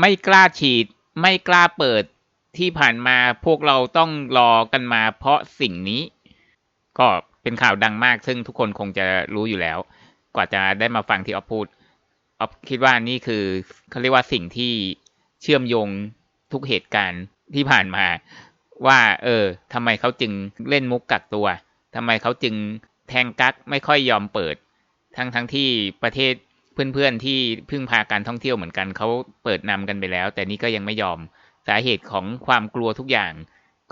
ไม่กล้าฉีด ไม่กล้าเปิดที่ผ่านมาพวกเราต้องรอกันมาเพราะสิ่งนี้ ก็เป็นข่าวดังมาก ซึ่งทุกคนคงจะรู้อยู่แล้ว กว่าจะได้มาฟังที่ออฟพูดออฟคิดว่านี่คือเขาเรียกว่าสิ่งที่เชื่อมโยงทุกเหตุการณ์ที่ผ่านมา ว่า เออทำไมเขาจึงเล่นมุกกักตัวทำไมเขาจึงแทงกักไม่ค่อยยอมเปิด ทั้งทั้งที่ประเทศ เพื่อนๆที่พึ่งพาการท่องเที่ยวเหมือนกันเขาเปิดนำกันไปแล้ว แต่นี่ก็ยังไม่ยอมสาเหตุของความกลัวทุกอย่าง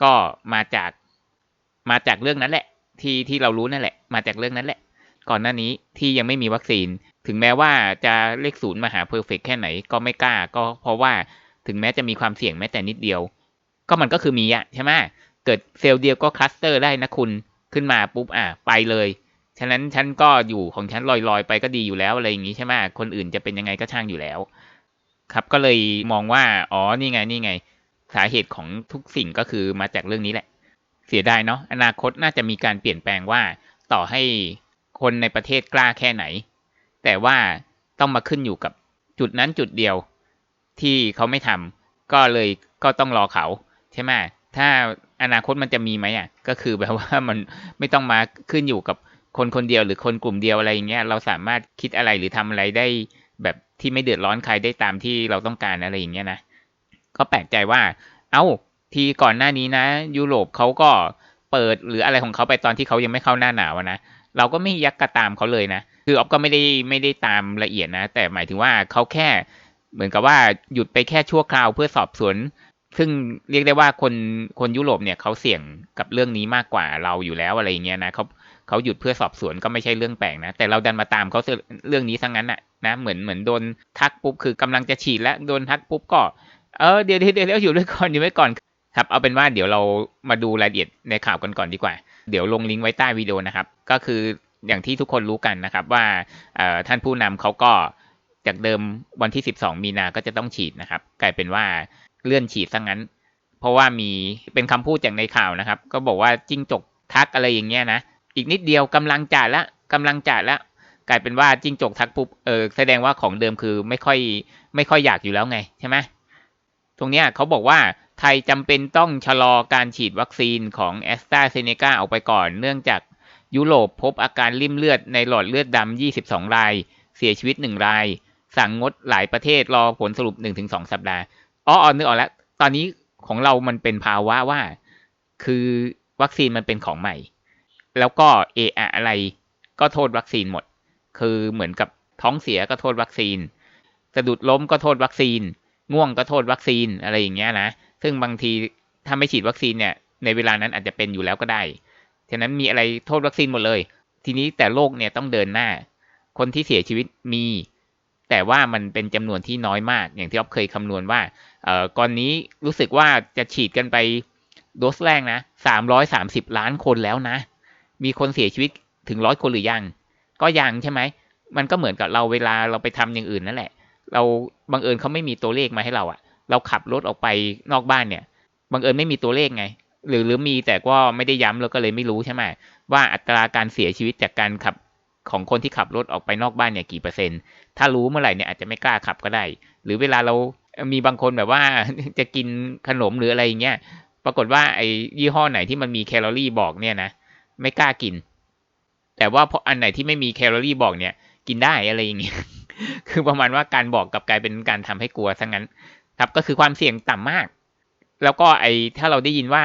ก็มาจากมาจากเรื่องนั้นแหละ ที่ที่เรารู้นั่นแหละ มาจากเรื่องนั้นแหละ ก่อนหน้านี้ที่ยังไม่มีวัคซีน ถึงแม้ว่าจะเลขศูนย์มาหาเพอร์เฟกแค่ไหนก็ไม่กล้า ก็เพราะว่าถึงแม้จะมีความเสี่ยงแม้แต่นิดเดียว ก็มันก็คือมีอะใช่ไหมเกิดเซลล์เดียวก็คลัสเตอร์ได้นะคุณขึ้นมาปุ๊บอะไปเลย ฉะนั้นฉันก็อยู่ของฉันลอยๆ ไปก็ดีอยู่แล้วอะไรอย่างนี้ใช่ไหมคนอื่นจะเป็นยังไงก็ช่างอยู่แล้ว ครับก็เลยมองว่า อ๋อนี่ไงนี่ไง สาเหตุของทุกสิ่งก็คือมาจากเรื่องนี้แหละ เสียดายเนาะอนาคตน่าจะมีการเปลี่ยนแปลงว่าต่อให้คนในประเทศกล้าแค่ไหน แต่ว่าต้องมาขึ้นอยู่กับจุดนั้นจุดเดียวที่เขาไม่ทำก็เลยก็ต้องรอเขาใช่ไหมถ้าอนาคตมันจะมีไหมอะก็คือแบบว่ามันไม่ต้องมาขึ้นอยู่กับ คนคนเดียวหรือคนกลุ่มเดียวอะไรอย่างเงี้ยเราสามารถคิดอะไรหรือทำอะไรได้ แบบที่ไม่เดือดร้อนใครได้ตามที่เราต้องการอะไรอย่างเงี้ยนะก็แปลกใจว่า เอา้าทีก่อนหน้านี้นะ ยุโรปเขาก็เปิดหรืออะไรของเขาไปตอนที่เขายังไม่เข้าหน้าหนาวนะเราก็ไม่ยักกระตามเขาเลยนะคือออฟก็ไม่ได้ไม่ได้ตามละเอียดนะ แต่หมายถึงว่าเขาแค่เหมือนกับว่าหยุดไปแค่ชั่วคราวเพื่อสอบสวน ซึ่งเรียกได้ว่าคนคนยุโรปเนี่ยเขาเสี่ยงกับเรื่องนี้มากกว่าเราอยู่แล้วอะไรเงี้ยนะเขา เขาหยุดเพื่อสอบสวนก็ไม่ใช่เรื่องแปลกนะ แต่เราดันมาตามเขาเรื่องนี้ซะงั้นน่ะนะเหมือนเหมือนโดนทักปุ๊บคือกำลังจะฉีดแล้วโดนทักปุ๊บก็เออเดี๋ยวเดี๋ยวเดี๋ยวอยู่ด้วยก่อนอยู่ไว้ก่อนครับเอาเป็นว่าเดี๋ยวเรามาดูรายละเอียดในข่าวกันก่อนดีกว่า เดี๋ยวลงลิงก์ไว้ใต้วิดีโอนะครับ ก็คืออย่างที่ทุกคนรู้กันนะครับว่าท่านผู้นำเขาก็จากเดิมวันที่ 12 มีนาก็จะต้องฉีดนะครับ กลายเป็นว่าเลื่อนฉีดซะงั้น เพราะว่ามีเป็นคำพูดจากในข่าวนะครับ ก็บอกว่าจิ้งจกทักอะไรอย่างเงี้ยนะ อีกนิดเดียวกำลังจ่าละกำลังจ่าละกลายเป็นว่าจิ้งจกทักปุ๊บเออแสดงว่าของเดิมคือไม่ค่อยไม่ค่อยอยากอยู่แล้วไงใช่ไหมตรงเนี้ยเขาบอกว่าไทยจำเป็นต้องชะลอการฉีดวัคซีนของแอสตราเซเนกาออกไปก่อน เนื่องจากยุโรปพบอาการริ่มเลือดในหลอดเลือดดำ 22 ราย เสียชีวิต 1 ราย สั่งงดหลายประเทศรอผลสรุป 1-2 สัปดาห์อ๋อนึกออกแล้ว ตอนนี้ของเรามันเป็นภาวะว่า คือวัคซีนมันเป็นของใหม่ แล้วก็เอออะไรก็โทษวัคซีนหมด คือเหมือนกับท้องเสียก็โทษวัคซีน สะดุดล้มก็โทษวัคซีน ง่วงก็โทษวัคซีนอะไรอย่างเงี้ยนะ ซึ่งบางทีถ้าไม่ฉีดวัคซีนเนี่ย ในเวลานั้นอาจจะเป็นอยู่แล้วก็ได้ ฉะนั้นมีอะไรโทษวัคซีนหมดเลย ทีนี้แต่โลกเนี่ยต้องเดินหน้า คนที่เสียชีวิตมี แต่ว่ามันเป็นจำนวนที่น้อยมาก อย่างที่อ๊อฟเคยคำนวณว่า เอ่อ ก่อนนี้รู้สึกว่าจะฉีดกันไปโดสแรกนะสามร้อยสามสิบล้านคนแล้วนะ มีคนเสียชีวิตถึงร้อยคนหรือยัง ก็ยังใช่ไหม มันก็เหมือนกับเราเวลาเราไปทำอย่างอื่นนั่นแหละ เราบังเอิญเขาไม่มีตัวเลขมาให้เราอะเราขับรถออกไปนอกบ้านเนี่ย บังเอิญไม่มีตัวเลขไง หรือหรือมีแต่ก็ไม่ได้ย้ำเราก็เลยไม่รู้ใช่ไหมว่าอัตราการเสียชีวิตจากการขับของคนที่ขับรถออกไปนอกบ้านเนี่ยกี่เปอร์เซ็นต์ ถ้ารู้เมื่อไหร่เนี่ยอาจจะไม่กล้าขับก็ได้ หรือเวลาเรามีบางคนแบบว่าจะกินขนมหรืออะไรอย่างเงี้ย ปรากฏว่าไอ้ยี่ห้อไหนที่มันมีแคลอรี่บอกเนี่ยนะ ไม่กล้ากิน แต่ว่าพออันไหนที่ไม่มีแคลอรี่บอกเนี่ย กินได้อะไรอย่างเงี้ยคือประมาณว่าการบอกกับกลายเป็นการทำให้กลัวซะงั้น ครับก็คือความเสี่ยงต่ำมาก แล้วก็ไอ้ถ้าเราได้ยินว่า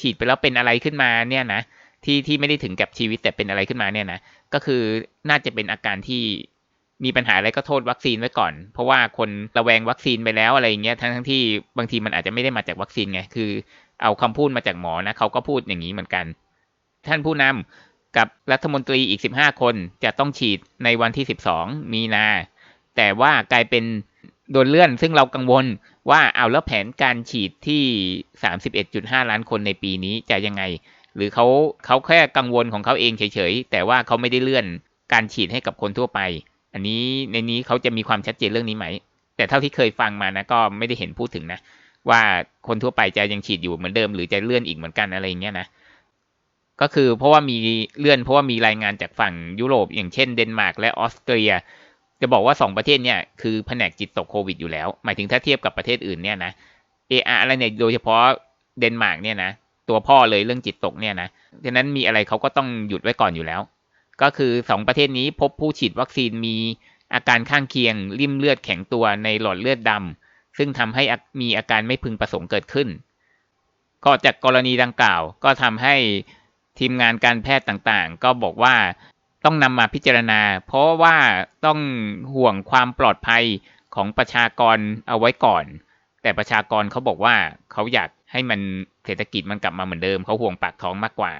ฉีดไปแล้วเป็นอะไรขึ้นมาเนี่ยนะที่ที่ไม่ได้ถึงกับชีวิตแต่เป็นอะไรขึ้นมาเนี่ยนะก็คือน่าจะเป็นอาการที่มีปัญหาอะไรก็โทษวัคซีนไว้ก่อน เพราะว่าคนระแวงวัคซีนไปแล้วอะไรอย่างเงี้ยทั้งทั้งที่บางทีมันอาจจะไม่ได้มาจากวัคซีนไงคือ เอาคำพูดมาจากหมอนะเขาก็พูดอย่างนี้เหมือนกัน ท่านผู้นำกับรัฐมนตรีอีกสิบห้าคนจะต้องฉีดในวันที่สิบสองมีนา แต่ว่ากลายเป็นโดนเลื่อน ซึ่งเรากังวลว่าเอาแล้วแผนการฉีดที่สามสิบเอ็ดจุดห้าล้านคนในปีนี้จะยังไง หรือเขาเขาแค่กังวลของเขาเองเฉยๆ แต่ว่าเขาไม่ได้เลื่อนการฉีดให้กับคนทั่วไป อันนี้ในนี้เขาจะมีความชัดเจนเรื่องนี้ไหม แต่เท่าที่เคยฟังมานะก็ไม่ได้เห็นพูดถึงนะ ว่าคนทั่วไปจะยังฉีดอยู่เหมือนเดิม หรือจะเลื่อนอีกเหมือนกันอะไรอย่างเงี้ยนะ ก็คือเพราะว่ามีเลื่อนเพราะว่ามีรายงานจากฝั่งยุโรป อย่างเช่นเดนมาร์กและออสเตรีย จะบอกว่าสองประเทศเนี่ยคือแผนกจิตตกโควิดอยู่แล้ว หมายถึงถ้าเทียบกับประเทศอื่นเนี่ยนะเอออะไรเนี่ยโดยเฉพาะเดนมาร์กเนี่ยนะตัวพ่อเลยเรื่องจิตตกเนี่ยนะฉะนั้นมีอะไรเขาก็ต้องหยุดไว้ก่อนอยู่แล้ว ก็คือสองประเทศนี้พบผู้ฉีดวัคซีนมีอาการข้างเคียงริ่มเลือดแข็งตัวในหลอดเลือดดำซึ่งทำให้มีอาการไม่พึงประสงค์เกิดขึ้น ก็จากกรณีดังกล่าวก็ทำให้ ทีมงานการแพทย์ต่างๆ ก็บอกว่าต้องนำมาพิจารณา เพราะว่าต้องห่วงความปลอดภัยของประชากรเอาไว้ก่อน แต่ประชากรเขาบอกว่าเขาอยากให้มันเศรษฐกิจมันกลับมาเหมือนเดิมเขาห่วงปากท้องมากกว่า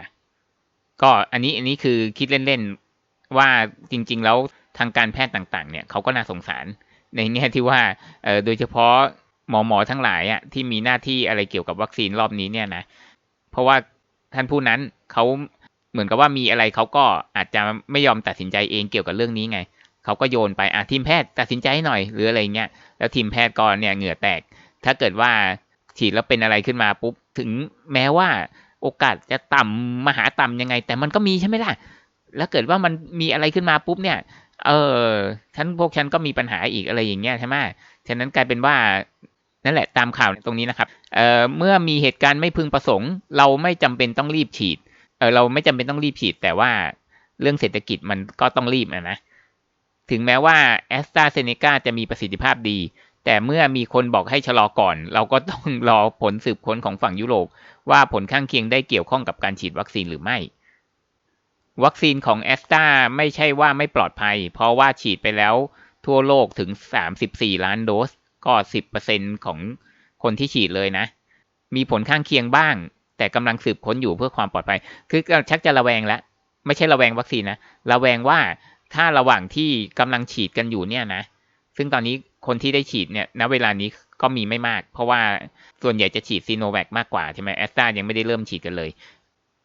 ก็อันนี้อันนี้คือคิดเล่นๆว่าจริงๆแล้วทางการแพทย์ต่างๆ เนี่ยเขาก็น่าสงสาร ในแง่ที่ว่าโดยเฉพาะหมอหมอทั้งหลายอะที่มีหน้าที่อะไรเกี่ยวกับวัคซีนรอบนี้เนี่ยนะเพราะว่าท่านผู้นั้น เขาเหมือนกับว่ามีอะไรเขาก็อาจจะไม่ยอมตัดสินใจเองเกี่ยวกับเรื่องนี้ไงเขาก็โยนไปอะทีมแพทย์ตัดสินใจหน่อยหรืออะไรเงี้ยแล้วทีมแพทย์ก็เนี่ยเหงื่อแตก ถ้าเกิดว่าฉีดแล้วเป็นอะไรขึ้นมาปุ๊บถึงแม้ว่าโอกาสจะต่ำมหาต่ำยังไง แต่มันก็มีใช่ไหมล่ะ แล้วเกิดว่ามันมีอะไรขึ้นมาปุ๊บเนี่ย เออฉันพวกฉันก็มีปัญหาอีกอะไรอย่างเงี้ยใช่ไหมฉะนั้นกลายเป็นว่านั่นแหละตามข่าวตรงนี้นะครับเอ่อเมื่อมีเหตุการณ์ไม่พึงประสงค์ เราไม่จำเป็นต้องรีบฉีด เออเราไม่จำเป็นต้องรีบฉีด แต่ว่าเรื่องเศรษฐกิจมันก็ต้องรีบนะนะถึงแม้ว่าแอสตราเซเนกาจะมีประสิทธิภาพดี แต่เมื่อมีคนบอกให้ชะลอก่อน เราก็ต้องรอผลสืบค้นของฝั่งยุโรป ว่าผลข้างเคียงได้เกี่ยวข้องกับการฉีดวัคซีนหรือไม่ วัคซีนของแอสตราไม่ใช่ว่าไม่ปลอดภัย เพราะว่าฉีดไปแล้วทั่วโลกถึง 34 ล้านโดส ก็ 10%ของคนที่ฉีดเลยนะ มีผลข้างเคียงบ้าง แต่กำลังสืบค้นอยู่เพื่อความปลอดภัย คือชักจะระแวงแล้ว ไม่ใช่ระแวงวัคซีนนะ ระแวงว่าถ้าระหว่างที่กำลังฉีดกันอยู่เนี่ยนะ ซึ่งตอนนี้คนที่ได้ฉีดเนี่ยณเวลานี้ก็มีไม่มาก เพราะว่าส่วนใหญ่จะฉีดซีโนแวคมากกว่าใช่ไหมแอสตรายังไม่ได้เริ่มฉีดกันเลย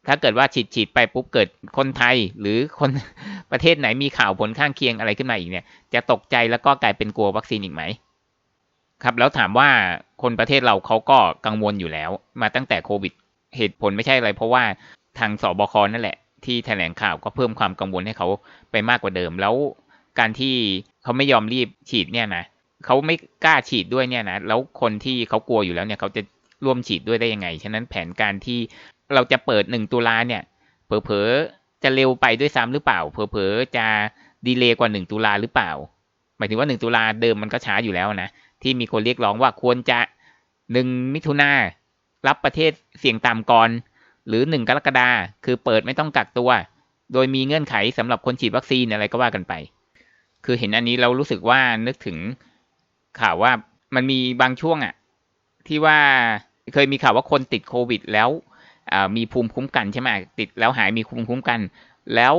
ถ้าเกิดว่าฉีดฉีดไปปุ๊บเกิดคนไทยหรือคนประเทศไหนมีข่าวผลข้างเคียงอะไรขึ้นมาอีกเนี่ย จะตกใจแล้วก็กลายเป็นกลัววัคซีนอีกไหมครับแล้วถามว่าคนประเทศเราเขาก็กังวลอยู่แล้ว มาตั้งแต่โควิด เหตุผลไม่ใช่อะไร เพราะว่าทางสบคนั่นแหละ ที่แถลงข่าวก็เพิ่มความกังวลให้เขาไปมากกว่าเดิม แล้วการที่เขาไม่ยอมรีบฉีดเนี่ยนะเขาไม่กล้าฉีดด้วยเนี่ยนะแล้วคนที่เขากลัวอยู่แล้วเนี่ยเขาจะร่วมฉีดด้วยได้ยังไง ฉะนั้นแผนการที่เราจะเปิดหนึ่งตุลาเนี่ยเผลอๆจะเร็วไปด้วยซ้ำหรือเปล่า เผลอๆจะดีเลย์กว่าหนึ่งตุลาหรือเปล่า หมายถึงว่าหนึ่งตุลาเดิมมันก็ช้าอยู่แล้วนะ ที่มีคนเรียกร้องว่าควรจะหนึ่งมิถุนา รับประเทศเสี่ยงต่ำก่อน หรือหนึ่งกรกฎาคือเปิดไม่ต้องกักตัว โดยมีเงื่อนไขสำหรับคนฉีดวัคซีนอะไรก็ว่ากันไป คือเห็นอันนี้เรารู้สึกว่านึกถึงข่าวว่ามันมีบางช่วงอะที่ว่าเคยมีข่าวว่าคนติดโควิด แล้วมีภูมิคุ้มกันใช่ไหมติดแล้วหายมีภูมิคุ้มกัน แล้ว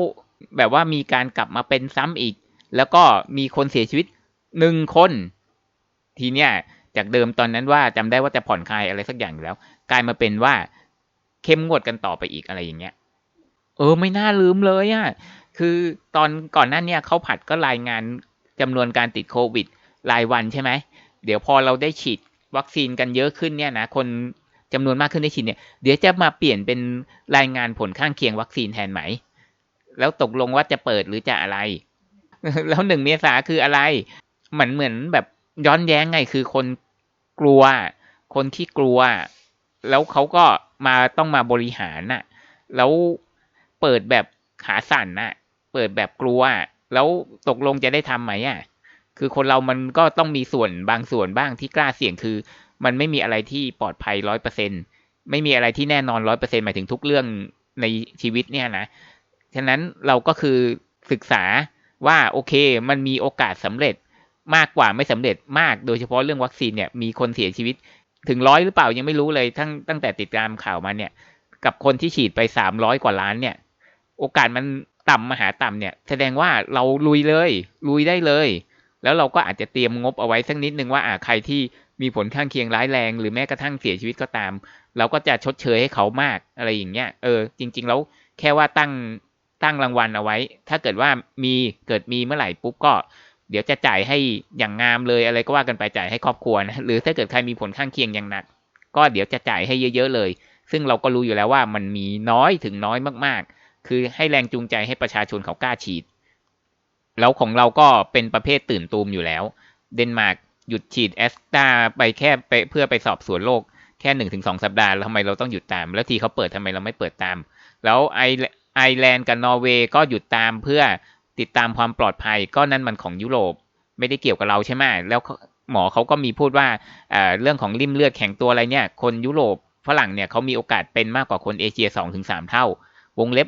แบบว่ามีการกลับมาเป็นซ้ำอีก แล้วก็มีคนเสียชีวิตหนึ่งคน ทีเนี้ยจากเดิมตอนนั้นว่าจำได้ว่าจะผ่อนคลายอะไรสักอย่างอยู่แล้ว กลายมาเป็นว่าเข้มงวดกันต่อไปอีกอะไรอย่างเงี้ย เออไม่น่าลืมเลยอะ่ะคือตอนก่อนหน้านี้เขาผัดก็รายงานจำนวนการติดโควิด รายวันใช่ไหมเดี๋ยวพอเราได้ฉีดวัคซีนกันเยอะขึ้นเนี่ยนะคนจำนวนมากขึ้นได้ฉีดเนี่ยเดี๋ยวจะมาเปลี่ยนเป็นรายงานผลข้างเคียงวัคซีนแทนไหม แล้วตกลงว่าจะเปิดหรือจะอะไร แล้วหนึ่งเมษาคืออะไรเหมือนเหมือนแบบย้อนแย้งไงคือคนกลัว คนที่กลัว แล้วเขาก็มาต้องมาบริหารน่ะ แล้วเปิดแบบขาสั่นน่ะ เปิดแบบกลัว แล้วตกลงจะได้ทำไหมอะ คือคนเรามันก็ต้องมีส่วนบางส่วนบ้างที่กล้าเสี่ยงคือ มันไม่มีอะไรที่ปลอดภัยร้อยเปอร์เซ็นไม่มีอะไรที่แน่นอนร้อยเปอร์เซ็นหมายถึงทุกเรื่องในชีวิตเนี่ยนะ ฉะนั้นเราก็คือศึกษาว่าโอเค มันมีโอกาสสำเร็จมากกว่าไม่สำเร็จมาก โดยเฉพาะเรื่องวัคซีนเนี่ยมีคนเสียชีวิต ถึงร้อยหรือเปล่ายังไม่รู้เลยทั้งตั้งแต่ติดตามข่าวมาเนี่ย กับคนที่ฉีดไปสามร้อยกว่าล้านเนี่ย โอกาสมันต่ำมหาต่ำเนี่ย แสดงว่าเราลุยเลย ลุยได้เลย แล้วเราก็อาจจะเตรียมงบเอาไว้สักนิดนึงว่าอ่าใครที่มีผลข้างเคียงร้ายแรง หรือแม้กระทั่งเสียชีวิตก็ตาม เราก็จะชดเชยให้เขามากอะไรอย่างเงี้ยเออจริง ๆ แล้วแค่ว่าตั้งตั้งรางวัลเอาไว้ ถ้าเกิดว่ามีเกิดมีเมื่อไหร่ปุ๊บก็ เดี๋ยวจะจ่ายให้อย่างงามเลยอะไรก็ว่ากันไปจ่ายให้ครอบครัวนะหรือถ้าเกิดใครมีผลข้างเคียงอย่างหนัก ก็เดี๋ยวจะจ่ายให้เยอะ ๆ เลย ซึ่งเราก็รู้อยู่แล้วว่ามันมีน้อยถึงน้อยมากๆ คือให้แรงจูงใจให้ประชาชนเขากล้าฉีด แล้วของเราก็เป็นประเภทตื่นตูมอยู่แล้ว เดนมาร์กหยุดฉีดแอสตราไปแค่ไปเพื่อไปสอบสวนโรคแค่หนึ่งถึงสองสัปดาห์แล้วทำไมเราต้องหยุดตาม แล้วทีเขาเปิดทำไมเราไม่เปิดตาม แล้วไอไอร์แลนด์กับนอร์เวย์ก็หยุดตามเพื่อ ติดตามความปลอดภัยก็นั่นมันของยุโรปไม่ได้เกี่ยวกับเราใช่ไหมแล้วหมอเขาก็มีพูดว่าเเรื่องของริ่มเลือดแข็งตัวอะไรเนี่ย คนยุโรปฝรั่งเนี่ยเขามีโอกาสเป็นมากกว่าคนเอเชียสองถึงสามเท่า วงเล็บ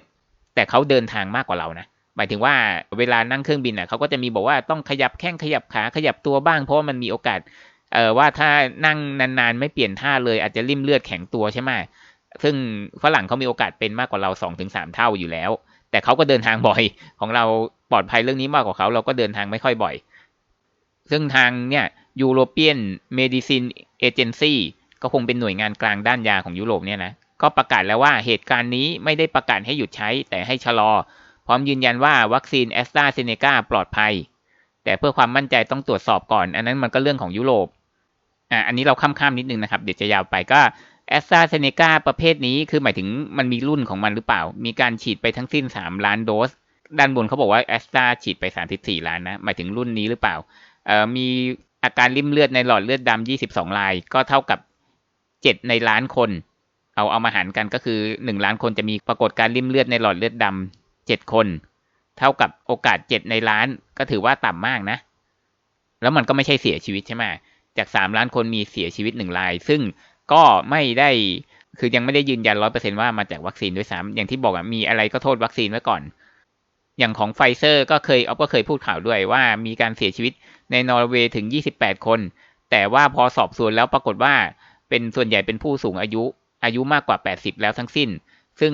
แต่เขาเดินทางมากกว่าเรานะหมายถึงว่าเวลานั่งเครื่องบินอะเขาก็จะมีบอกว่าต้องขยับแข้งขยับขาขยับตัวบ้าง เพราะว่ามันมีโอกาสเอ่อว่าถ้านั่งนานๆ ไม่เปลี่ยนท่าเลยอาจจะริ่มเลือดแข็งตัวใช่ไหมซึ่งฝรั่งเขามีโอกาสเป็นมากกว่าเราสองถึงสามเท่าอยู่แล้ว แต่เขาก็เดินทางบ่อย ของเราปลอดภัยเรื่องนี้มากกว่าเขาเราก็เดินทางไม่ค่อยบ่อย ซึ่งทางเนี่ย European Medicine Agency ก็คงเป็นหน่วยงานกลางด้านยาของยุโรปเนี่ยนะก็ประกาศแล้วว่าเหตุการณ์นี้ไม่ได้ประกาศให้หยุดใช้ แต่ให้ชะลอ พร้อมยืนยันว่าวัคซีนแอสตราเซเนกาปลอดภัย แต่เพื่อความมั่นใจต้องตรวจสอบก่อน อันนั้นมันก็เรื่องของยุโรปอะอันนี้เราข้ามๆนิดนึงนะครับ เดี๋ยวจะยาวไปก็ แอสตราเซเนกาประเภทนี้คือหมายถึงมันมีรุ่นของมันหรือเปล่า มีการฉีดไปทั้งสิ้น 3 ล้านโดส ด้านบนเขาบอกว่าแอสตราฉีดไป 34 ล้านนะ หมายถึงรุ่นนี้หรือเปล่าเอ่อมีอาการริ่มเลือดในหลอดเลือดดำ22 ราย ก็เท่ากับ 7 ในล้านคน เอาเอามาหารกันก็คือ 1 ล้านคนจะมีปรากฏการริ่มเลือดในหลอดเลือดดำ7คน เท่ากับโอกาส 7 ในล้าน ก็ถือว่าต่ำมากนะ แล้วมันก็ไม่ใช่เสียชีวิตใช่ไหมจาก 3 ล้านคนมีเสียชีวิต1ราย ซึ่ง ก็ไม่ได้คือยังไม่ได้ยืนยันร้อยเปอร์เซ็นว่ามาจากวัคซีนด้วยซ้ำอย่างที่บอกอะมีอะไรก็โทษวัคซีนไว้ก่อน อย่างของไฟเซอร์ก็เคยออฟก็เคยพูดข่าวด้วยว่ามีการเสียชีวิตในนอร์เวย์ถึง 28 คน แต่ว่าพอสอบสวนแล้วปรากฏว่าเป็นส่วนใหญ่เป็นผู้สูงอายุอายุมากกว่า 80 แล้วทั้งสิ้น ซึ่ง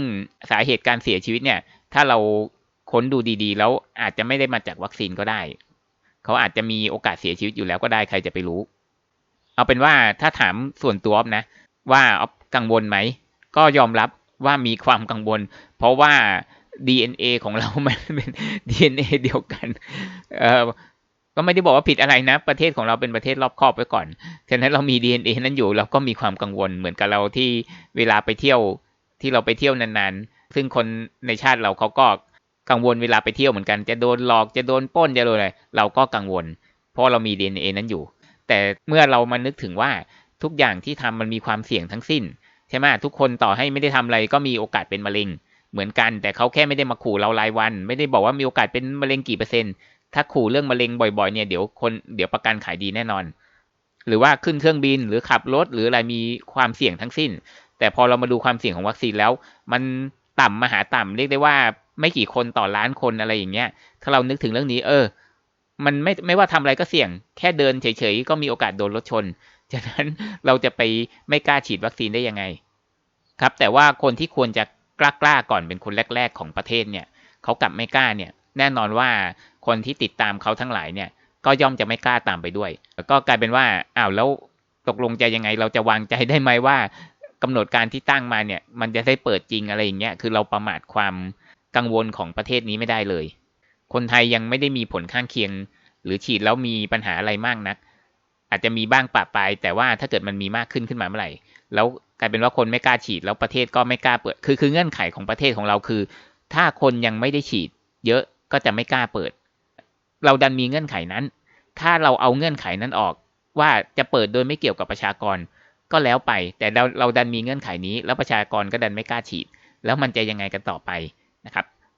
สาเหตุการเสียชีวิตเนี่ย ถ้าเราค้นดูดีๆ แล้วอาจจะไม่ได้มาจากวัคซีนก็ได้ เขาอาจจะมีโอกาสเสียชีวิตอยู่แล้วก็ได้ใครจะไปรู้ เอาเป็นว่าถ้าถามส่วนตัวออฟนะ ว่าออฟกังวลไหม ก็ยอมรับว่ามีความกังวล เพราะว่า DNA ของเรามันเป็น DNA เดียวกัน เออก็ไม่ได้บอกว่าผิดอะไรนะ ประเทศของเราเป็นประเทศรอบครอบไว้ก่อน ฉะนั้นเรามี DNA นั้นอยู่เราก็มีความกังวลเหมือนกับเราที่เวลาไปเที่ยวที่เราไปเที่ยวนานๆ ซึ่งคนในชาติเราเขาก็กังวลเวลาไปเที่ยวเหมือนกัน จะโดนหลอกจะโดนป้นจะโดนอะไรเราก็กังวล เพราะเรามี DNA นั้นอยู่ แต่เมื่อเรามานึกถึงว่าทุกอย่างที่ทำมันมีความเสี่ยงทั้งสิ้นใช่ไหมทุกคนต่อให้ไม่ได้ทำอะไรก็มีโอกาสเป็นมะเร็ง เหมือนกัน แต่เขาแค่ไม่ได้มาขู่เรารายวัน ไม่ได้บอกว่ามีโอกาสเป็นมะเร็งกี่เปอร์เซ็นต์ถ้าขู่เรื่องมะเร็งบ่อยๆเนี่ยเดี๋ยวคนเดี๋ยวประกันขายดีแน่นอน หรือว่าขึ้นเครื่องบินหรือขับรถหรืออะไรมีความเสี่ยงทั้งสิ้น แต่พอเรามาดูความเสี่ยงของวัคซีนแล้ว มันต่ำมหาต่ำเรียกได้ว่าไม่กี่คนต่อล้านคนอะไรอย่างเงี้ย ถ้าเรานึกถึงเรื่องนี้เออ มันไม่ไม่ว่าทำอะไรก็เสี่ยง แค่เดินเฉยๆ ก็มีโอกาสโดนรถชน ฉะนั้นเราจะไปไม่กล้าฉีดวัคซีนได้ยังไง ครับ แต่ว่าคนที่ควรจะกล้ากล้าก่อนเป็นคนแรก ๆ ของประเทศเนี่ยเขากลับไม่กล้าเนี่ย แน่นอนว่าคนที่ติดตามเขาทั้งหลายเนี่ย ก็ย่อมจะไม่กล้าตามไปด้วย ก็กลายเป็นว่าอ้าวแล้วตกลงใจยังไง เราจะวางใจได้ไหมว่ากำหนดการที่ตั้งมาเนี่ย มันจะได้เปิดจริงอะไรอย่างเงี้ยคือเราประมาทความกังวลของประเทศนี้ไม่ได้เลย คนไทยยังไม่ได้มีผลข้างเคียง หรือฉีดแล้วมีปัญหาอะไรมากนัก อาจจะมีบ้างปะปลายแต่ว่าถ้าเกิดมันมีมากขึ้นขึ้นมาเมื่อไหร่ แล้วกลายเป็นว่าคนไม่กล้าฉีดแล้วประเทศก็ไม่กล้าเปิด คือคือเงื่อนไขของประเทศของเราคือ ถ้าคนยังไม่ได้ฉีด เยอะก็จะไม่กล้าเปิด เราดันมีเงื่อนไขนั้น ถ้าเราเอาเงื่อนไขนั้นออก ว่าจะเปิดโดยไม่เกี่ยวกับประชากร ก็แล้วไป แต่เราเราดันมีเงื่อนไขนี้ แล้วประชากรก็ดันไม่กล้าฉีด แล้วมันจะยังไงกันต่อไปนะครับ